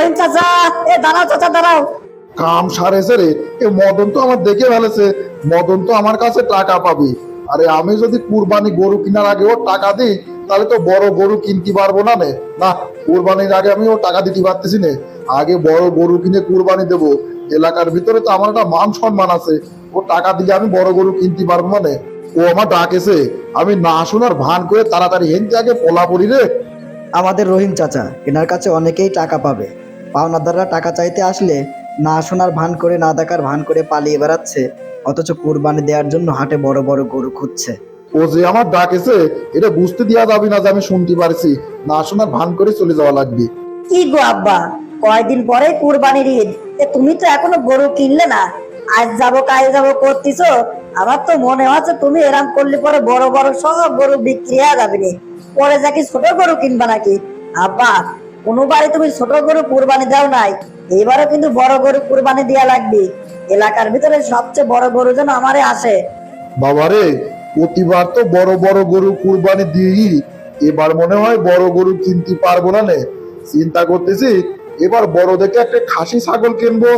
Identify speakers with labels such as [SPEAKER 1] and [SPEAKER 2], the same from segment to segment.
[SPEAKER 1] রহিম চাচা এ দাঁড়াও চাচা দাঁড়াও।
[SPEAKER 2] কাম সারেছে রে এ মদন তো আমার দেখে ফেলেছে। মদন তো আমার কাছে টাকা পাবি। আরে আমি যদি কুরবানি গরু কেনার আগে ওর টাকা দিই তাহলে তো বড় গরু কিনতে পারব না নে। না কুরবানির আগে আমি ও টাকা দিতে পারতেছি না। আগে বড় গরু কিনে কুরবানি দেবো। এলাকার ভিতরে তো আমার একটা মান সম্মান আছে। ও টাকা দিলে আমি বড় গরু কিনতে পারব না নে। ও আমার ডাকেছে। আমি না শোনার ভান করে তাড়াতাড়ি হেনতে আগে পোলা পড়ি রে।
[SPEAKER 3] আমাদের রহিম চাচা এনার কাছে অনেকেই টাকা পাবে। পাওনাদাররা টাকা চাইতে আসলে না শোনার ভান করে না দেখার ভান করে পালিয়ে বেড়াচ্ছে। অথচ কুরবানি দেওয়ার জন্য হাটে বড় বড় গরু খুঁজছে।
[SPEAKER 2] ও যে আমার ডাকেছে এটা বুঝতে দেওয়া যাবে না যে আমি শুনতে পারছি। না শোনার ভান করে চলে যাওয়া লাগবে।
[SPEAKER 1] কি গো আব্বা? কয়দিন পরে কুরবানির ঈদ। এ তুমি তো এখনও গরু কিনলে না। আজ যাব কাল যাব করতেছো। আমার তো মনে হচ্ছে তুমি এরম করলে পরে বড় বড় সব গরু বিক্রি হয়ে যাবে রে। পরে যা কি ছোট গরু কিনবা নাকি? আব্বা কোনোবারে তুমি ছোট গরু কুরবানি দাও নাই, এবারও কিন্তু বড় গরু কুরবানি দেওয়া লাগবে। এলাকার ভিতরে সবচেয়ে বড় গরু যেন আমারে আসে।
[SPEAKER 2] বাবারে, প্রতিবার তো বড় বড় গরু কুরবানি দিই। এবার মনে হয় বড় গরু কিনতে পারব না নে। চিন্তা করতেছি, এবার বড় দেখে একটা খাসি ছাগল কিনবো।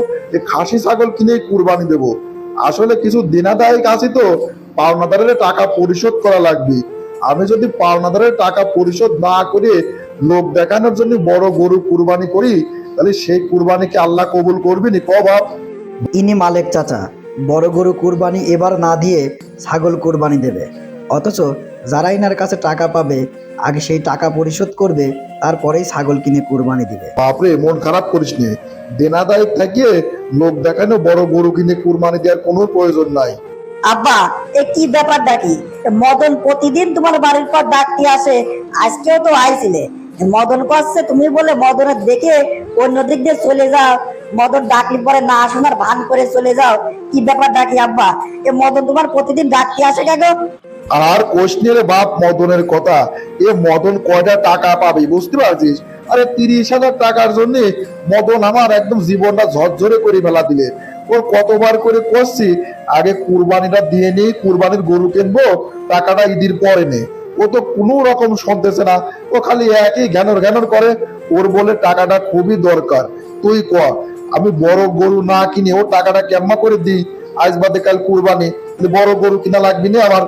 [SPEAKER 2] খাসি ছাগল কিনে কুরবানি দেব। আসলে কিছু দিনাদায়ক আছে তো, পাওনাদারের টাকা পরিশোধ করা লাগবে। আমি যদি পাওনাদারের টাকা পরিশোধ না করে লোক দেখানোর জন্য বড় গরু কুরবানি করি তাহলে সেই কুরবানিকে আল্লাহ কবুল করবি নি। কবাব
[SPEAKER 3] ইনি মালেক চাচা বড় গরু কুরবানি এবার না দিয়ে ছাগল কুরবানি দেবে। অথচ যারা ইনার কাছে টাকা পাবে আগে সেই টাকা পরিশোধ করবে তারপরেই ছাগল কিনে কুরবানি দিবে।
[SPEAKER 2] বাপরে মন খারাপ করিস নে। দেনাদায়ক থাকিয়ে লোক দেখানো বড় গরু কিনে কুরবানি দেওয়ার কোনো প্রয়োজন নাই।
[SPEAKER 1] আব্বা এ কি ব্যাপার ডাকি মদন প্রতিদিন তোমার বাড়ির পর ডাকতে আসে আজকেও তো আইছিলে। মদন করছে, তুমি বলে মদনের দেখে অন্য দিক দিয়ে চলে যাও। মদন ডাকলি পরে না শোনার ভান করে চলে যাও। কি ব্যাপার ডাকি আব্বা? এ মদন তোমার প্রতিদিন ডাকতে আসে কেন?
[SPEAKER 2] আর কোশনের বাপ মদনের কথা। এ মদন কয়টা টাকা পাবে, বুঝতে পারছিস? আরে তিরিশ হাজার টাকার জন্য মদন আমার একদম জীবনটা ঝরঝরে করে ফেলা দিলে। ওর কতবার করে করছি, আগে কুরবানিটা দিয়ে নিই, কুরবানির গরু কিনবো, টাকাটা ঈদের পরে নে। ও তো কোনো রকম শুনতেছে না। ও খালি একই জ্ঞানর জ্ঞানর করে। ওর বলে টাকাটা খুবই দরকার। তুই ক, আমি বড় গরু না কিনে ও টাকাটা কেমন করে দিই? আজ বাদে কাল কুরবানি। বড় গরু কিনা লাগবে না আমার।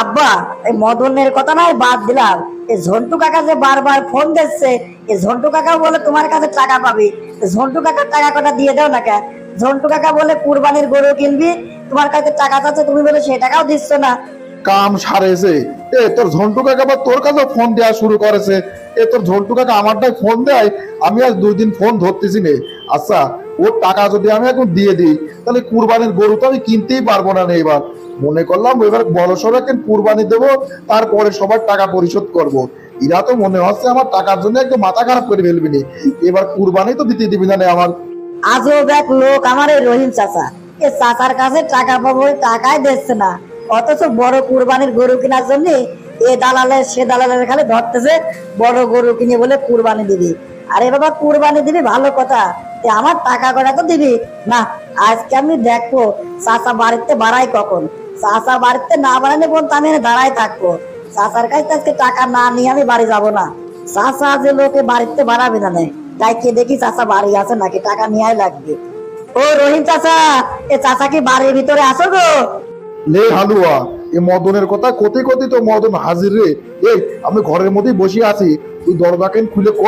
[SPEAKER 1] আব্বা, এই মদনের কথা নয়, বাদ দিলাম। এই ঝন্টু কাকা যে বারবার ফোন দিচ্ছে এই ঝন্টু কাকা বলে তোমার কাছে টাকা পাবি। ঝন্টু কাকার টাকা কটা দিয়ে দাও না ঝন্টু কাকা বলে কুরবানির গরু কিনবি, তোমার কাছে টাকা চাচ্ছে তুমি বলে সে টাকাও দিচ্ছ না।
[SPEAKER 2] কাম সারেছে। এ, তোর ঝন্টু কাকা আবার তোর কাছে ফোন দেওয়া শুরু করেছে। এ, তোর ঝন্টু কাকা আমারটাই ফোন দেয়, আমি আজ দুই দিন ফোন ধরতেছি নে। আচ্ছা ওর টাকা যদি আমি এখন দিয়ে দিই, তাহলে কুরবানির গরু তো আমি কিনতেই পারব না এবার। মনে করলাম এবার বড় একটা কুরবানি দেবো, তারপরে সবার টাকা পরিশোধ করব। এরা তো মনে হচ্ছে আমার টাকার জন্য একদম মাথা খারাপ করে ফেলবি নি। এবার কুরবানি তো দিতে দিবি না আমার।
[SPEAKER 1] আজও এক লোক আমার এই রহিম চাচা। এ চাচার কাছে টাকা পাবো টাকাই দিচ্ছে না। অথচ বড় কুরবানির গরু কেনার জন্য এ দালালের সে দালালের খালি ধরতেছে, বড় গরু কিনে বলে কুরবানি দিবি। আরে বাবা, কুরবানি দিবি? ভালো কথা। আমার টাকা কটা তো দিবি? না, আজকে আমি দেখব চাচা বাড়িতে বাড়াই কখন। চাচা বাড়িতে না বাড়ালে বলতো আমি দাঁড়াই থাকব। চাচার কাছে আজকে টাকা না নিয়ে আমি বাড়ি যাব না। চাচা যে লোকে বাড়িতে বাড়াবে না তাই কে দেখি চাচা বাড়ি আছে নাকি? টাকা নিয়ে লাগবে। ও রহিম চাষা এ চাচা কি বাড়ির ভিতরে আসো গো?
[SPEAKER 2] লে হালুয়া। এ মদনের কথা কোথায় কোথায় তো মদন হাজির রে। এই আমি ঘরের মধ্যেই বসে আছি। তুই দরজাকেন খুলে ক?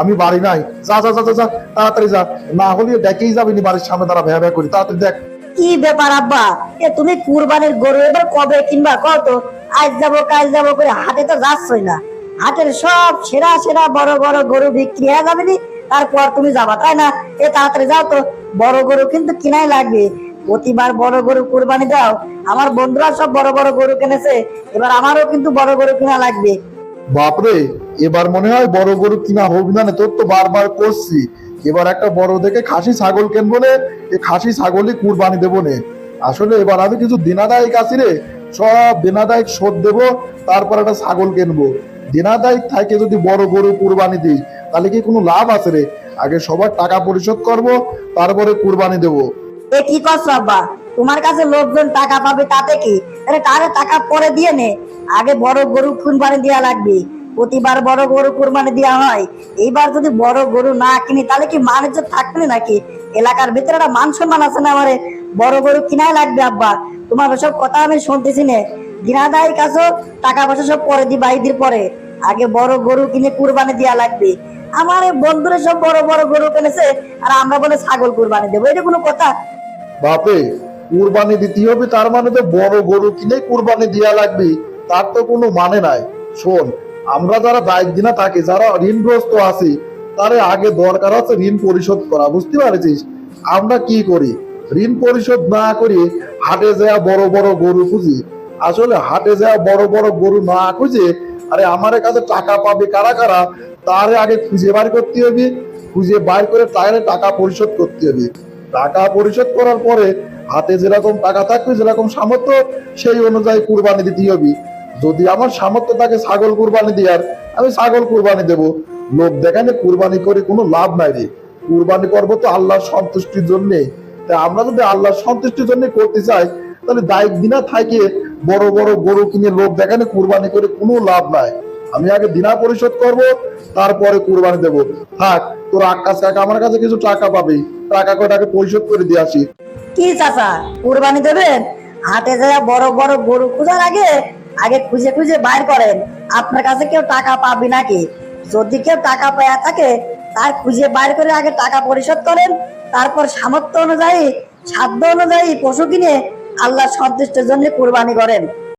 [SPEAKER 2] আমি বাড়ি নাই। যা যা যা যা, তাড়াতাড়ি যা। না হলে দেখেই যাবি নি বাড়ির সামনে দাঁড়া ভ্যা ভ্যা করি। তাড়াতাড়ি দেখ।
[SPEAKER 1] কি ব্যাপার আব্বা? এ তুমি কুরবানির গরু এবার কবে কিনবা? কত আজ যাব কাল যাব করে হাটে তো যাচ্ছই না। হাটের সব সেরা সেরা বড় বড় গরু বিক্রি হয়ে যাবে নি। তারপর তুমি যাবা তাই না? এ তাড়াতাড়ি যাও তো। বড় গরু কিন্তু কিনাই লাগবে। প্রতিবার বড় গরু কুরবানি দাও। আমার বন্ধুরা সব বড় বড় গরু কিনেছে এবার আমারও কিন্তু বড় গরু কিনা লাগবে।
[SPEAKER 2] বাপরে এবার মনে হয় বড় গরু কিনা হবে না তোর তো বারবার করছি। এবার একটা বড় দেখে খাসি ছাগল কিনবো নে এই খাসি ছাগলই কুরবানি দেবো নে। আসলে এবার আমি কিছু দিনাদায়িক আছি রে সব দিনাদায়িক শোধ দেবো তারপর একটা ছাগল কিনবো। দিনাদায়িক থাকে যদি বড় গরু কুরবানি দিই তাহলে কি কোনো লাভ আছে রে? আগে সবার টাকা পরিশোধ করব তারপরে কুরবানি দেবো।
[SPEAKER 1] এ কি আব্বা তোমার কাছে লোকজন টাকা পাবে তাতে কি? তারে টাকা পরে দিয়ে নে। আগে বড় গরু পানি দেওয়া লাগবে। প্রতিবার বড় গরু কুরবানি দেওয়া হয়। এইবার যদি বড় গরু না কিনি, তাহলে কি মানুষ থাকবে নাকি? এলাকার ভিতরে একটা মান সম্মান আছে না আমারে? বড় গরু কিনাই লাগবে, আব্বা। তোমার ওসব কথা আমি শুনতেছি না। দিনাদায়ী কাছে, টাকা পয়সা সব পরে দিবা ঈদের পরে। আগে বড় গরু কিনে কুরবানি দেওয়া লাগবে। আমার বন্ধুরা সব বড় বড় গরু কিনেছে, আর আমরা বলে ছাগল কুরবানি দেবো। এটা কোনো কথা?
[SPEAKER 2] বাপে কুরবানি দিতে হবে, তার মানে তো বড় গরু কিনে কুরবানি দেওয়া লাগবে, তার তো কোনো মানে নাই। শোন, আমরা যারা দায়িত্ব দিনা থাকি, যারা ঋণগ্রস্ত আছি, তারে আগে দরকার আছে ঋণ পরিশোধ করা, বুঝতে পারছিস? আমরা কি করি? ঋণ পরিশোধ না করে হাটে যাওয়া বড় বড় গরু খুঁজি। আসলে হাটে যাওয়া বড় বড় গরু না খুঁজে, আরে আমার কাছে টাকা পাবে কারা কারা, তারে আগে খুঁজে বার করতে হবে, খুঁজে বার করে তাহলে টাকা পরিশোধ করতে হবে। টাকা পরিশোধ করার পরে হাতে যেরকম টাকা থাকবে, যেরকম সামর্থ্য, সেই অনুযায়ী কুরবানি দিতে হবে। যদি আমার সামর্থ্য থাকে ছাগল কুরবানি দেওয়ার, আমি ছাগল কুরবানি দেব। লোক দেখানে কুরবানি করে কোনো লাভ নাই রে। কুরবানি করব তো আল্লাহর সন্তুষ্টির জন্য। তা আমরা যদি আল্লাহর সন্তুষ্টির জন্য করতে চাই, তাহলে দায়িত্ব দিনা থাকে বড় বড় গরু কিনে লোক দেখানে কুরবানি করে কোনো লাভ নাই। আমি আগে দিনা পরিশোধ করব, তারপরে কুরবানি দেব। থাক, তোর আকাশ কাকা আমার কাছে কিছু টাকা পাবে। টাকা কটাকে পরিশোধ করে দিয়ে আসি।
[SPEAKER 1] কি চাচা, কুরবানি দেবেন? হাটে যায় বড় বড় গরু খোঁজার আগে আগে খুঁজে খুঁজে বাইর করেন। আপনার কাছে কেউ টাকা পাবি নাকি? যদি কেউ টাকা পায়া থাকে, তার খুঁজে বাইর করে আগে টাকা পরিশোধ করেন। তারপর সামর্থ্য অনুযায়ী, সাধ্য অনুযায়ী পশু কিনে আল্লাহ সন্তুষ্টের জন্য কোরবানি করেন।